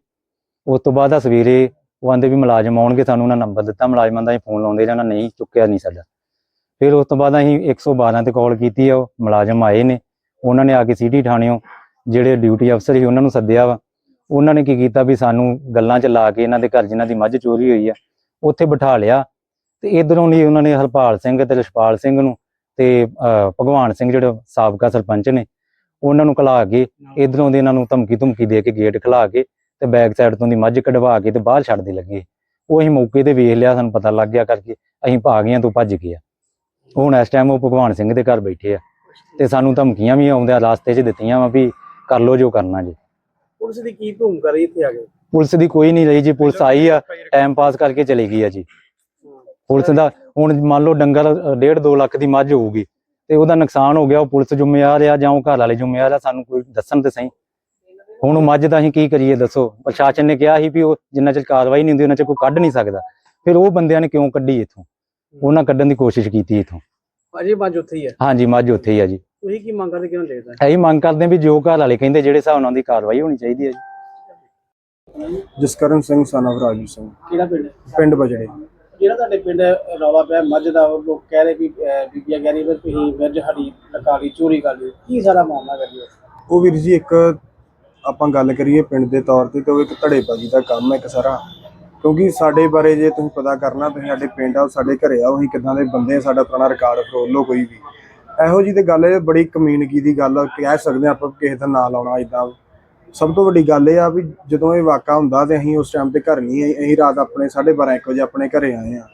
ਉਸ ਤੋਂ ਬਾਅਦ ਆ ਸਵੇਰੇ ਉਹ ਆਂਦੇ ਵੀ ਮੁਲਾਜ਼ਮ ਆਉਣਗੇ, ਸਾਨੂੰ ਉਹਨਾਂ ਨੰਬਰ ਦਿੱਤਾ, ਮੁਲਾਜ਼ਮਾਂ ਦਾ ਅਸੀਂ ਫੋਨ ਲਾਉਂਦੇ ਰਹਿਣਾ ਨਹੀਂ ਚੁੱਕਿਆ ਨਹੀਂ ਸਾਡਾ। ਫਿਰ ਉਸ ਤੋਂ ਬਾਅਦ ਅਸੀਂ 112 ਤੇ ਕਾਲ ਕੀਤੀ ਆ, ਉਹ ਮੁਲਾਜ਼ਮ ਆਏ ਨੇ। ਉਹਨਾਂ ਨੇ ਆ ਕੇ ਸਿਟੀ ਥਾਣਿਓਂ ਜਿਹੜੇ ਡਿਊਟੀ ਅਫਸਰ ਸੀ, ਉਹਨਾਂ ਨੂੰ ਸੱਦਿਆ ਵਾ। ਉਹਨਾਂ ਨੇ ਕੀ ਕੀਤਾ ਵੀ ਸਾਨੂੰ ਗੱਲਾਂ 'ਚ ਲਾ ਕੇ ਇਹਨਾਂ ਦੇ ਘਰ ਜਿਨ੍ਹਾਂ ਦੀ ਮੱਝ ਚੋਰੀ ਹੋਈ ਆ, ਉੱਥੇ ਬਿਠਾ ਲਿਆ। ਤੇ ਇਧਰੋਂ ਨਹੀਂ ਉਹਨਾਂ ਨੇ ਹਰਪਾਲ ਸਿੰਘ ਤੇ ਲਛਪਾਲ ਸਿੰਘ ਨੂੰ ਤੇ ਭਗਵਾਨ ਸਿੰਘ ਜਿਹੜੇ ਸਾਬਕਾ ਸਰਪੰਚ ਨੇ, ਉਹਨਾਂ ਨੂੰ ਕਲਾ ਕੇ ਇਧਰੋਂ ਦੇ ਇਹਨਾਂ ਨੂੰ ਧਮਕੀ ਧਮਕੀ ਦੇ ਕੇ ਗੇਟ ਖਲਾ ਕੇ ਤੇ ਬੈਕ ਸਾਈਡ ਤੋਂ ਦੀ ਮੱਝ ਕਢਵਾ ਕੇ ਤੇ ਬਾਹਰ ਛੱਡਦੇ ਲੱਗੇ। ਉਹ ਅਸੀਂ ਮੌਕੇ ਤੇ ਵੇਖ ਲਿਆ, ਸਾਨੂੰ ਪਤਾ ਲੱਗ ਗਿਆ ਕਰਕੇ ਅਸੀਂ ਭਾਗ ਗਏ ਤੋਂ ਭੱਜ ਗਏ ਆ ਹੁਣ ਇਸ ਟਾਈਮ ਉਹ ਭਗਵਾਨ ਸਿੰਘ ਦੇ ਘਰ ਬੈਠੇ ਆ ਤੇ ਸਾਨੂੰ ਧਮਕੀਆਂ ਵੀ ਆਉਂਦਿਆਂ ਰਾਸਤੇ 'ਚ ਦਿੱਤੀਆਂ ਵਾ ਵੀ ਕਰ ਲੋ ਜੋ ਕਰਨਾ ਜੀ। ਪੁਲਿਸ ਦੀ ਕੀ ਭੂਮਿਕਾ ਰਹੀ ਇੱਥੇ ਆ ਕੇ? ਪੁਲਿਸ ਦੀ ਕੋਈ ਨਹੀਂ ਰਹੀ ਜੀ ਪੁਲਿਸ ਆਈ ਆ ਟਾਈਮ ਪਾਸ ਕਰਕੇ ਚਲੀ ਗਈ ਆ ਜੀ। ਪੁਲਿਸ ਦਾ ਹੁਣ ਮੰਨ ਲਓ ਡੰਗਰ 1.5 2 ਲੱਖ ਦੀ ਮੱਝ ਹੋਊਗੀ ਤੇ ਉਹਦਾ ਨੁਕਸਾਨ ਹੋ ਗਿਆ ਉਹ ਪੁਲਿਸ ਜ਼ਿੰਮੇਵਾਰ ਆ ਜਾਂ ਉਹ ਘਰ ਵਾਲੇ ਜ਼ਿੰਮੇਵਾਰ ਆ ਸਾਨੂੰ ਕੋਈ ਦੱਸਣ ਤੇ ਸਹੀ। ਹੁਣ ਉਹ ਮੱਝ ਦਾ ਅਸੀਂ ਕੀ ਕਰੀਏ ਦੱਸੋ? ਪ੍ਰਸ਼ਾਸਨ ਨੇ ਕਿਹਾ ਸੀ ਵੀ ਉਹ ਜਿੰਨਾ ਚਿਰ ਕਾਰਵਾਈ ਨਹੀਂ ਹੁੰਦੀ ਉਹਨਾਂ ਚਿਰ ਕੋਈ ਕੱਢ ਨਹੀਂ ਸਕਦਾ। ਫਿਰ ਉਹ ਬੰਦਿਆਂ ਨੇ ਕਿਉਂ ਕੱਢੀ ਇੱਥੋਂ? ਉਹਨਾਂ ਕੱਢਣ ਦੀ ਕੋਸ਼ਿਸ਼ ਕੀਤੀ ਇੱਥੋਂ। ਅਜੇ ਮੱਝ ਉੱਥੇ ਹੀ ਹੈ? ਹਾਂਜੀ ਮੱਝ ਉੱਥੇ ਹੀ ਆ ਜੀ। ਤੁਸੀਂ ਕੀ ਮੰਗ ਕਰਦੇ ਕਿਉਂ ਚਾਹੀਦਾ ਇਹੀ ਮੰਗ ਕਰਦੇ ਵੀ ਜੋ ਘਰ ਵਾਲੇ ਕਹਿੰਦੇ ਜਿਹੜੇ ਹਿਸਾਬ ਨਾਲ ਉਹਦੀ ਕਾਰਵਾਈ ਹੋਣੀ ਚਾਹੀਦੀ ਹੈ ਜੀ। ਜਸਕਰਨ ਸਿੰਘ ਸਨਵ ਰਾਜੂ ਸਿੰਘ। ਕਿਹੜਾ ਪਿੰਡ ਹੈ? ਪਿੰਡ ਬਜੜੇ। ਜਿਹੜਾ ਤੁਹਾਡੇ ਪਿੰਡ ਰੌਲਾ ਪਿਆ? ਮੱਝ ਦਾ ਉਹ ਲੋਕ ਕਹਿ ਰਹੇ ਵੀ ਅਹ, ਬੀਬੀਆਂ ਕਹਿ ਰਹੀ ਵੀ ਤੁਸੀਂ ਮੱਝ ਸਾਡੀ ਲਗਾ ਲਈ ਚੋਰੀ ਕਰ ਲਈ। ਕੀ ਸਾਰਾ ਮਾਮਲਾ ਕਰੀਏ ਉਹ ਵੀਰ ਜੀ ਇੱਕ ਆਪਾਂ ਗੱਲ ਕਰੀਏ ਪਿੰਡ ਦੇ ਤੌਰ ਤੇ ਤੇ ਉਹ ਇੱਕ ਧੜੇਬਾਜ਼ੀ ਦਾ ਕੰਮ ਹੈ ਇੱਕ ਸਾਰਾ। ਕਿਉਂਕਿ ਸਾਡੇ ਬਾਰੇ ਜੇ ਤੁਸੀਂ ਪਤਾ ਕਰਨਾ ਤੁਸੀਂ ਸਾਡੇ ਪਿੰਡ ਆਓ ਸਾਡੇ ਘਰੇ ਆਓ ਅਸੀਂ ਕਿਦਾਂ ਦੇ ਬੰਦੇ ਸਾਡਾ ਪੁਰਾਣਾ ਰਿਕਾਰਡ ਫਰੋਲ ਲਓ ਕੋਈ ਵੀ। ਇਹੋ ਜੀ ਤੇ ਗੱਲ ਹੈ ਬੜੀ ਕਮਿਊਨਿਟੀ ਦੀ ਗੱਲ ਆ, ਕਹਿ ਸਕਦੇ ਆ ਆਪਾਂ ਕਿਸੇ ਦਾ ਨਾਂ ਲਾਉਣਾ ਇਦਾਂ ਸਭ ਤੋਂ ਵੱਡੀ ਗੱਲ ਇਹ ਆ ਵੀ ਜਦੋਂ ਇਹ ਵਾਕਾ ਹੁੰਦਾ ਤੇ ਅਸੀਂ ਉਸ ਟਾਈਮ ਤੇ ਘਰ ਨਹੀਂ ਆਏ ਅਸੀਂ ਰਾਤ ਆਪਣੇ 12:30 1 ਵਜੇ ਆਪਣੇ ਘਰੇ ਆਏ ਆ।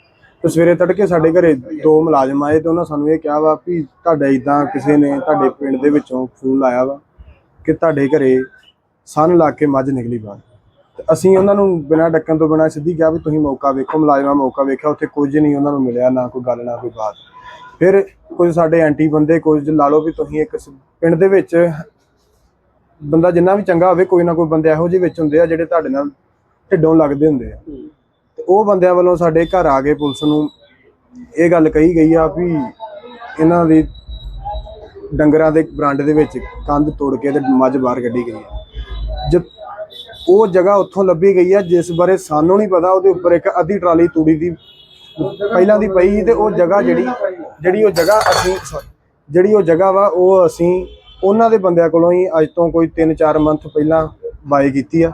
ਤੇ ਸਵੇਰੇ ਤੜਕੇ ਸਾਡੇ ਘਰੇ ਦੋ ਮੁਲਾਜ਼ਮ ਆਏ ਤੇ ਉਹਨਾਂ ਸਾਨੂੰ ਇਹ ਕਿਹਾ ਵਾ ਵੀ ਤੁਹਾਡਾ ਇਦਾਂ ਕਿਸੇ ਨੇ ਤੁਹਾਡੇ ਪਿੰਡ ਦੇ ਵਿੱਚੋਂ ਫੋਨ ਲਾਇਆ ਵਾ ਕਿ ਤੁਹਾਡੇ ਘਰੇ ਸਨ ਲਾ ਕੇ ਮੱਝ ਨਿਕਲੀ ਬਾਹਰ। ਤੇ ਅਸੀਂ ਉਹਨਾਂ ਨੂੰ ਬਿਨਾਂ ਡੱਕਣ ਤੋਂ ਬਿਨਾਂ ਸਿੱਧੀ ਕਿਹਾ ਵੀ ਤੁਸੀਂ ਮੌਕਾ ਵੇਖੋ ਮੁਲਾਜ਼ਮਾਂ ਮੌਕਾ ਵੇਖਿਆ ਉੱਥੇ ਕੁਝ ਨਹੀਂ ਉਹਨਾਂ ਨੂੰ ਮਿਲਿਆ ਨਾ ਕੋਈ ਗੱਲ ਨਾ ਕੋਈ ਬਾਤ। ਫਿਰ ਕੁਝ ਸਾਡੇ ਐਂਟੀ ਬੰਦੇ ਕੁਝ ਲਾ ਲਓ ਵੀ ਤੁਸੀਂ ਇੱਕ ਪਿੰਡ ਦੇ ਵਿੱਚ ਬੰਦਾ ਜਿੰਨਾ ਵੀ ਚੰਗਾ ਹੋਵੇ ਕੋਈ ਨਾ ਕੋਈ ਬੰਦੇ ਇਹੋ ਜਿਹੇ ਵਿੱਚ ਹੁੰਦੇ ਆ ਜਿਹੜੇ ਤੁਹਾਡੇ ਨਾਲ ਢਿੱਡੋਂ ਲੱਗਦੇ ਹੁੰਦੇ ਆ। ਤੇ ਉਹ ਬੰਦਿਆਂ ਵੱਲੋਂ ਸਾਡੇ ਘਰ ਆ ਕੇ ਪੁਲਿਸ ਨੂੰ ਇਹ ਗੱਲ ਕਹੀ ਗਈ ਆ ਵੀ ਇਹਨਾਂ ਦੀ ਡੰਗਰਾਂ ਦੇ ਬਰਾਂਡੇ ਦੇ ਵਿੱਚ ਕੰਧ ਤੋੜ ਕੇ ਤੇ ਮੱਝ ਬਾਹਰ ਕੱਢੀ ਗਈ ਜਦ ਉਹ ਜਗ੍ਹਾ ਉੱਥੋਂ ਲੱਭੀ ਗਈ ਹੈ, ਜਿਸ ਬਾਰੇ ਸਾਨੂੰ ਨਹੀਂ ਪਤਾ। ਉਹਦੇ ਉੱਪਰ ਇੱਕ ਅੱਧੀ ਟਰਾਲੀ ਤੂੜੀ ਦੀ ਪਹਿਲਾਂ ਦੀ ਪਈ ਸੀ ਤੇ ਉਹ ਜਗ੍ਹਾ ਜਿਹੜੀ ਜਿਹੜੀ ਉਹ ਜਗ੍ਹਾ ਅਸੀਂ, ਜਿਹੜੀ ਉਹ ਜਗ੍ਹਾ ਵਾ, ਉਹ ਅਸੀਂ ਉਹਨਾਂ ਦੇ ਬੰਦਿਆਂ ਕੋਲੋਂ ਹੀ ਅੱਜ ਤੋਂ ਕੋਈ 3-4 ਮੰਥ ਪਹਿਲਾਂ ਬਾਈ ਕੀਤੀ ਆ।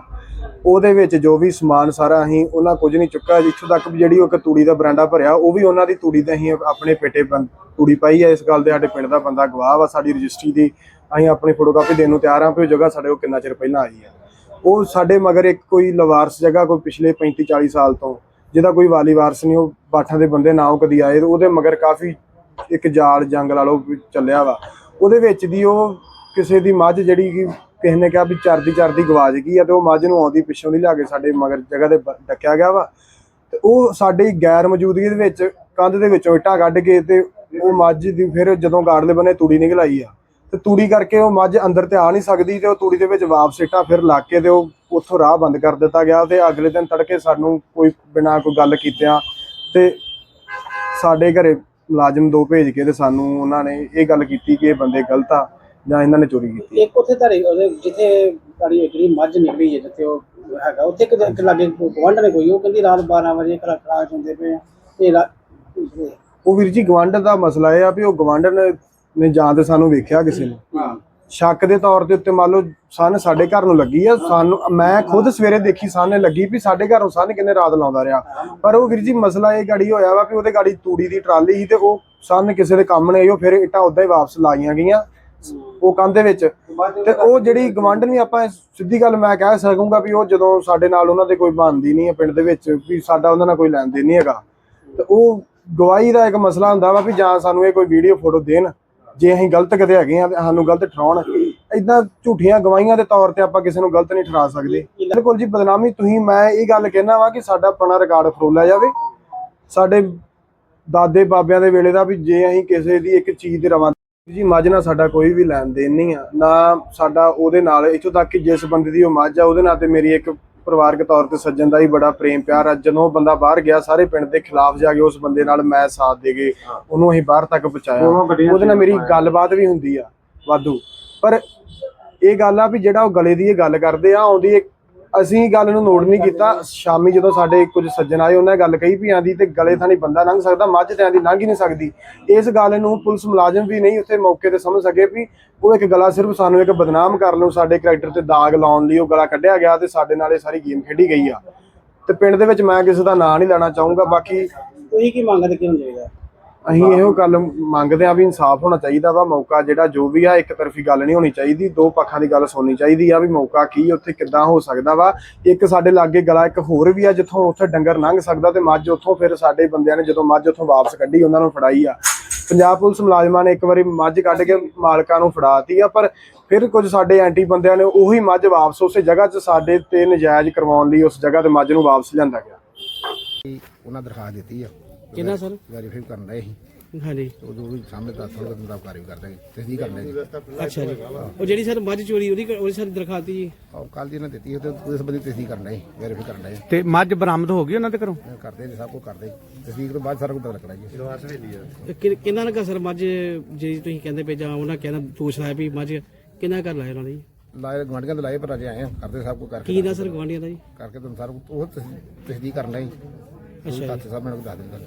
ਉਹਦੇ ਵਿੱਚ ਜੋ ਵੀ ਸਮਾਨ ਸਾਰਾ ਅਸੀਂ ਉਹਨਾਂ ਕੁਝ ਨਹੀਂ ਚੁੱਕਾ ਜਿੱਥੋਂ ਤੱਕ ਵੀ ਜਿਹੜੀ ਉਹ ਇੱਕ ਤੂੜੀ ਦਾ ਬਰਾਂਡਾ ਭਰਿਆ, ਉਹ ਵੀ ਉਹਨਾਂ ਦੀ ਤੂੜੀ ਤੇ ਅਸੀਂ ਆਪਣੇ ਪੇਟੇ ਤੂੜੀ ਪਾਈ ਹੈ ਇਸ ਗੱਲ ਦੇ ਸਾਡੇ ਪਿੰਡ ਦਾ ਬੰਦਾ ਗਵਾਹ ਵਾ, ਸਾਡੀ ਰਜਿਸਟਰੀ ਦੀ ਅਸੀਂ ਆਪਣੀ ਫੋਟੋਕਾਪੀ ਦੇਣ ਨੂੰ ਤਿਆਰ ਹਾਂ ਵੀ ਉਹ ਜਗ੍ਹਾ ਸਾਡੇ ਕੋਲ ਕਿੰਨਾ ਚਿਰ ਪਹਿਲਾਂ ਆਈ ਆ। ਉਹ ਸਾਡੇ ਮਗਰ ਇੱਕ ਕੋਈ ਲਵਾਰਸ ਜਗ੍ਹਾ ਕੋਈ ਪਿਛਲੇ 35 40 ਸਾਲ ਤੋਂ, ਜਿਹਦਾ ਕੋਈ ਵਾਲੀ ਵਾਰਸ ਨਹੀਂ, ਉਹ ਬਾਠਾਂ ਦੇ ਬੰਦੇ ਨਾ ਉਹ ਕਦੀ ਆਏ ਉਹਦੇ ਮਗਰ ਕਾਫੀ ਇੱਕ ਜਾਲ ਜੰਗ ਲਾ ਲਓ ਚੱਲਿਆ ਵਾ। ਉਹਦੇ ਵਿੱਚ ਦੀ ਉਹ ਕਿਸੇ ਦੀ ਮੱਝ ਜਿਹੜੀ ਕਿ ਕਿਸੇ ਨੇ ਕਿਹਾ ਵੀ ਚਰਦੀ ਚਰਦੀ ਗਵਾਚ ਗਈ ਆ, ਤੇ ਉਹ ਮੱਝ ਨੂੰ ਆਉਂਦੀ ਪਿੱਛੋਂ ਦੀ ਲਿਆ ਕੇ ਸਾਡੇ ਮਗਰ ਜਗ੍ਹਾ ਤੇ ਬ- ਡੱਕਿਆ ਗਿਆ ਵਾ। ਤੇ ਉਹ ਸਾਡੀ ਗੈਰ ਮੌਜੂਦਗੀ ਦੇ ਵਿੱਚ ਕੰਧ ਦੇ ਵਿੱਚੋਂ ਇੱਟਾਂ ਕੱਢ ਕੇ ਤੇ ਉਹ ਮੱਝ ਦੀ ਫਿਰ ਜਦੋਂ ਗਾੜਲੇ ਬੰਨੇ ਤੂੜੀ ਨਿਕਲ ਆਈ ਆ। ਤੇ ਤੂੜੀ ਕਰਕੇ ਉਹ ਮੱਝ ਅੰਦਰ ਤੇ ਆ ਨਹੀਂ ਸਕਦੀ ਤੇ ਉਹ ਤੂੜੀ ਦੇ ਵਿੱਚ ਵਾਪਸ ਇੱਟਾਂ ਫਿਰ ਲਾ ਕੇ ਤੇ ਉਹ ਉੱਥੋਂ ਰਾਹ ਬੰਦ ਕਰ ਦਿੱਤਾ ਗਿਆ ਤੇ ਅਗਲੇ ਦਿਨ ਤੜਕੇ ਸਾਨੂੰ ਕੋਈ ਬਿਨਾਂ ਕੋਈ ਗੱਲ ਕੀਤਿਆਂ ਤੇ ਸਾਡੇ ਘਰੇ ਮੁਲਾਜ਼ਮ ਦੋ ਭੇਜ ਕੇ ਤੇ ਸਾਨੂੰ ਉਹਨਾਂ ਨੇ ਇਹ ਗੱਲ ਕੀਤੀ ਕਿ ਇਹ ਬੰਦੇ ਗਲਤ ਆ ਜਾਂ ਇਹਨਾਂ ਨੇ ਚੋਰੀ ਕੀਤੀ। ਇੱਕ ਉੱਥੇ ਧਾਰੀ ਜਿੱਥੇ ਤੁਹਾਡੀ ਜਿਹੜੀ ਮੱਝ ਨਿਕਲੀ ਹੈ ਜਿੱਥੇ ਉਹ ਹੈਗਾ ਉੱਥੇ ਇੱਕ ਇੱਕ ਲਾਗੇ ਗਵੰਡ ਨੇ ਕੋਈ ਉਹ ਕਹਿੰਦੀ ਰਾਤ 12 ਵਜੇ ਖੜਾ ਖੜਾ ਹੁੰਦੇ ਪਏ ਆ। ਤੇ ਉਹ ਵੀਰ ਜੀ ਗਵਾਂਢ ਦਾ ਮਸਲਾ ਇਹ ਆ ਵੀ ਉਹ ਗਵਾਂਢ ਨੇ ਜਾਂ ਤੇ ਸਾਨੂੰ ਵੇਖਿਆ ਕਿਸੇ ਨੇ। ਹਾਂ। ਸ਼ੱਕ ਦੇ ਤੌਰ ਦੇ ਉੱਤੇ ਮੰਨ ਲਓ ਸਨ ਸਾਡੇ ਘਰ ਨੂੰ ਲੱਗੀ ਆ ਸਾਨੂੰ ਮੈਂ ਖੁਦ ਸਵੇਰੇ ਦੇਖੀ ਸਾਹਨੇ ਲੱਗੀ ਵੀ ਸਾਡੇ ਘਰੋਂ ਸਨ ਕਿੰਨੇ ਰਾਤ ਲਾਉਂਦਾ ਰਿਹਾ। ਪਰ ਉਹ ਵੀਰ ਜੀ ਮਸਲਾ ਇਹ ਗਾੜੀ ਹੋਇਆ ਵਾ ਵੀ ਉਹਦੇ ਗਾੜੀ ਤੂੜੀ ਦੀ ਟਰਾਲੀ ਸੀ ਤੇ ਉਹ ਸਨ ਕਿਸੇ ਦੇ ਕੰਮ ਨੇ ਉਹ ਫਿਰ ਇੱਟਾਂ ਉਦਾਂ ਹੀ ਵਾਪਸ ਲਾਈਆਂ ਗਈਆਂ। ਉਹ ਕੰਧ ਦੇ ਵਿੱਚ। ਤੇ ਉਹ ਜਿਹੜੀ ਗਵਾਂਢਣ ਵੀ ਆਪਾਂ ਸਿੱਧੀ ਗੱਲ ਮੈਂ ਕਹਿ ਸਕੂੰਗਾ ਵੀ ਉਹ ਜਦੋਂ ਸਾਡੇ ਨਾਲ ਉਹਨਾਂ ਦੇ ਕੋਈ ਬਣਦੀ ਨਹੀਂ ਹੈ ਪਿੰਡ ਦੇ ਵਿੱਚ ਵੀ ਸਾਡਾ ਉਹਨਾਂ ਨਾਲ ਕੋਈ ਲੈਣ ਦੇਣ ਨਹੀਂ ਹੈਗਾ। ਤੇ ਉਹ ਗਵਾਹੀ ਦਾ ਇੱਕ ਮਸਲਾ ਹੁੰਦਾ ਵਾ ਵੀ ਜਾਂ ਸਾਨੂੰ ਇਹ ਕੋਈ ਵੀਡੀਓ ਫੋਟੋ ਦੇਣ। ਜੇ ਅਸੀਂ ਗਲਤ ਕਿਤੇ ਹੈਗੇ ਆ ਤੇ ਸਾਨੂੰ ਗਲਤ ਠਰਾਉਣ ਇਦਾਂ ਝੂਠੀਆਂ ਗਵਾਹੀਆਂ ਦੇ ਤੌਰ ਤੇ ਆਪਾਂ ਕਿਸੇ ਨੂੰ ਗਲਤ ਨਹੀਂ ਠਰਾ ਸਕਦੇ। ਬਿਲਕੁਲ ਜੀ, ਬਦਨਾਮੀ, ਤੁਸੀਂ, ਮੈਂ ਇਹ ਗੱਲ ਕਹਿਣਾ ਵਾ ਕਿ ਸਾਡਾ ਆਪਣਾ ਰਿਕਾਰਡ ਫਰੋਲਿਆ ਜਾਵੇ। ਸਾਡੇ ਦਾਦੇ ਬਾਬਿਆਂ ਦੇ ਵੇਲੇ ਦਾ ਵੀ ਜੇ ਅਸੀਂ ਕਿਸੇ ਦੀ ਇੱਕ ਚੀਜ਼ ਦੇ ਰਵਾਂ ਜੀ, ਮੱਝ ਨਾਲ ਸਾਡਾ ਕੋਈ ਵੀ ਲੈਣ ਦੇਣ ਨਹੀਂ ਆ। ਨਾ ਸਾਡਾ ਉਹਦੇ ਨਾਲ, ਇੱਥੋਂ ਤੱਕ ਕਿ ਜਿਸ ਬੰਦੇ ਦੀ ਉਹ ਮੱਝ ਆ, ਉਹਦੇ ਨਾਲ ਤੇ ਮੇਰੀ ਇੱਕ ਪਰਿਵਾਰਕ ਤੌਰ ਤੇ ਸੱਜਣ ਦਾ ਹੀ ਬੜਾ ਪ੍ਰੇਮ ਪਿਆਰ ਆ। ਜਦੋਂ ਉਹ ਬੰਦਾ ਬਾਹਰ ਗਿਆ ਸਾਰੇ ਪਿੰਡ ਦੇ ਖਿਲਾਫ ਜਾ ਕੇ ਉਸ ਬੰਦੇ ਨਾਲ ਮੈਂ ਸਾਥ ਦੇ ਕੇ ਉਹਨੂੰ ਅਸੀਂ ਬਾਹਰ ਤੱਕ ਪਹੁੰਚਾਇਆ। ਉਹਦੇ ਨਾਲ ਮੇਰੀ ਗੱਲਬਾਤ ਵੀ ਹੁੰਦੀ ਆ ਵਾਧੂ। ਪਰ ਇਹ ਗੱਲ ਆ ਵੀ ਜਿਹੜਾ ਉਹ ਗਲੇ ਦੀ ਇਹ ਗੱਲ ਕਰਦੇ ਆ ਆਉਂਦੀ ਇੱਕ ਅਸੀਂ ਗੱਲ ਨੂੰ ਨੋਟ ਨਹੀਂ ਕੀਤਾ। ਸ਼ਾਮੀ ਜਦੋਂ ਸਾਡੇ ਕੁਝ ਸੱਜਣ ਆਏ ਉਹਨਾਂ ਨੇ ਗੱਲ ਕਹੀ ਵੀ ਆਂਦੀ ਤੇ ਗਲੇ ਥਾਣੀ ਬੰਦਾ ਲੰਘ ਸਕਦਾ ਮੱਝ ਤੇ ਆਂਦੀ ਲੰਘ ਹੀ ਨਹੀਂ ਸਕਦੀ। ਇਸ ਗੱਲ ਨੂੰ ਪੁਲਿਸ ਮੁਲਾਜ਼ਮ ਵੀ ਨਹੀਂ ਉੱਥੇ ਮੌਕੇ ਤੇ ਸਮਝ ਸਕੇ ਵੀ ਉਹ ਇੱਕ ਗਲਾ ਸਿਰਫ ਸਾਨੂੰ ਇੱਕ ਬਦਨਾਮ ਕਰਨ ਨੂੰ ਸਾਡੇ ਕੈਰੈਕਟਰ ਤੇ ਦਾਗ ਲਾਉਣ ਲਈ ਉਹ ਗਲਾ ਕੱਢਿਆ ਗਿਆ ਤੇ ਸਾਡੇ ਨਾਲ ਇਹ ਸਾਰੀ ਗੇਮ ਖੇਡੀ ਗਈ ਆ। ਤੇ ਪਿੰਡ ਦੇ ਵਿੱਚ ਮੈਂ ਕਿਸੇ ਦਾ ਨਾਂ ਨਹੀਂ ਲੈਣਾ ਚਾਹੂੰਗਾ ਬਾਕੀ ਤੁਸੀਂ ਕੀ ਮੰਗਦੇ ਕਿਉਂ ਚਾਹੀਦਾ? ਅਸੀਂ ਇਹੋ ਗੱਲ ਮੰਗਦੇ ਆ ਵੀ ਇਨਸਾਫ ਹੋਣਾ ਚਾਹੀਦਾ ਵਾ ਮੌਕਾ ਜਿਹੜਾ ਜੋ ਵੀ ਆ ਇੱਕ ਤਰਫੀ ਗੱਲ ਨਹੀਂ ਹੋਣੀ ਚਾਹੀਦੀ ਦੋ ਪੱਖਾਂ ਦੀ ਗੱਲ ਸੁਣਨੀ ਚਾਹੀਦੀ ਆ ਵੀ ਮੌਕਾ ਕੀ ਉੱਥੇ ਕਿੱਦਾਂ ਹੋ ਸਕਦਾ ਵਾ। ਇੱਕ ਸਾਡੇ ਲਾਗੇ ਗਲਾ ਇੱਕ ਹੋਰ ਵੀ ਆ ਜਿੱਥੋਂ ਉੱਥੇ ਡੰਗਰ ਲੰਘ ਸਕਦਾ ਤੇ ਮੱਝ ਉੱਥੋਂ ਫਿਰ ਸਾਡੇ ਬੰਦਿਆਂ ਨੇ ਜਦੋਂ ਮੱਝ ਉੱਥੋਂ ਵਾਪਸ ਕੱਢੀ ਉਹਨਾਂ ਨੂੰ ਫੜਾਈ ਆ। ਪੰਜਾਬ ਪੁਲਿਸ ਮੁਲਾਜ਼ਮਾਂ ਨੇ ਇੱਕ ਵਾਰੀ ਮੱਝ ਕੱਢ ਕੇ ਮਾਲਕਾਂ ਨੂੰ ਫੜਾਤੀ ਆ ਪਰ ਫਿਰ ਕੁਝ ਸਾਡੇ ਐਂਟੀ ਬੰਦਿਆਂ ਨੇ ਉਹੀ ਮੱਝ ਵਾਪਸ ਉਸੇ ਜਗ੍ਹਾ 'ਚ ਸਾਡੇ ਤੇ ਨਜਾਇਜ਼ ਕਰਵਾਉਣ ਲਈ ਉਸ ਜਗ੍ਹਾ ਤੇ ਮੱਝ ਨੂੰ ਵਾਪਸ ਲਿਆਂਦਾ ਗਿਆ। ਉਹਨਾਂ ਦਰਖਾਸਤ ਦਿੱਤੀ ਆ। ਕਿਹਨਾਂ ਸਰ? ਵੈਰੀਫਾਈ ਕਰਨ ਰਹੇ ਸੀ। ਹਾਂਜੀ। ਉਹ ਜੋ ਵੀ ਸਾਹਮਣੇ ਦੱਸ ਥੋੜਾ ਮੁਤਾਬਕ ਕਾਰਵਾਈ ਕਰ ਦਾਂਗੇ। ਤਸਦੀਕ ਕਰ ਲਾਂਗੇ ਅੱਛਾ ਜੀ। ਉਹ ਜਿਹੜੀ ਸਰ ਮੱਝ ਚੋਰੀ ਉਹਦੀ ਉਹਦੀ ਸਰ ਦਰਖਾਸਤ ਜੀ। ਉਹ ਕੱਲ ਦੀ ਇਹਨਾਂ ਦਿੱਤੀ ਤੇ ਉਹਦੇ ਸੰਬੰਧੀ ਤਸਦੀਕ ਕਰਨ ਰਹੇ ਵੈਰੀਫਾਈ ਕਰਨ ਰਹੇ ਤੇ ਮੱਝ ਬਰਾਮਦ ਹੋ ਗਈ ਉਹਨਾਂ ਦੇ ਘਰੋਂ? ਕਰਦੇ ਨੇ ਸਭ ਕੁਝ ਕਰਦੇ। ਤਸਦੀਕ ਤੋਂ ਬਾਅਦ ਸਾਰਾ ਕੁਝ ਪਤਾ ਲੱਗਣਾ ਜੀ। ਕਿੰਨਾ ਲਗਾ ਸਰ ਮੱਝ ਜਿਹੜੀ ਤੁਸੀਂ ਕਹਿੰਦੇ ਪਏ ਜਾਂ ਉਹਨਾਂ ਕਹਿੰਦਾ ਦੋਸ਼ ਲਾਇਆ ਵੀ ਮੱਝ ਕਿੰਨਾ ਘਰ ਲਾਇਆ ਉਹਨਾਂ ਨੇ ਲਾਏ ਗਵਾਂਢੀਆਂ ਦੇ ਲਾਏ ਪਰ ਅਜੇ ਆਏ ਆ। ਕਰਦੇ ਸਭ ਕੁਝ ਕਰਕੇ ਕੀ ਨਾ ਸਰ ਗਵਾਂਢੀਆਂ ਦਾ ਜੀ? ਕਰਕੇ ਤੁਹਾਨੂੰ ਸਾਰਾ ਕੁਝ ਉਹ ਤਸਦੀਕ ਕਰਨ ਲਈ ਅੱਛਾ ਜੀ। ਸਾਹਿਬ ਮੈਨੂੰ ਦੱਸ ਦਿੰਦਾ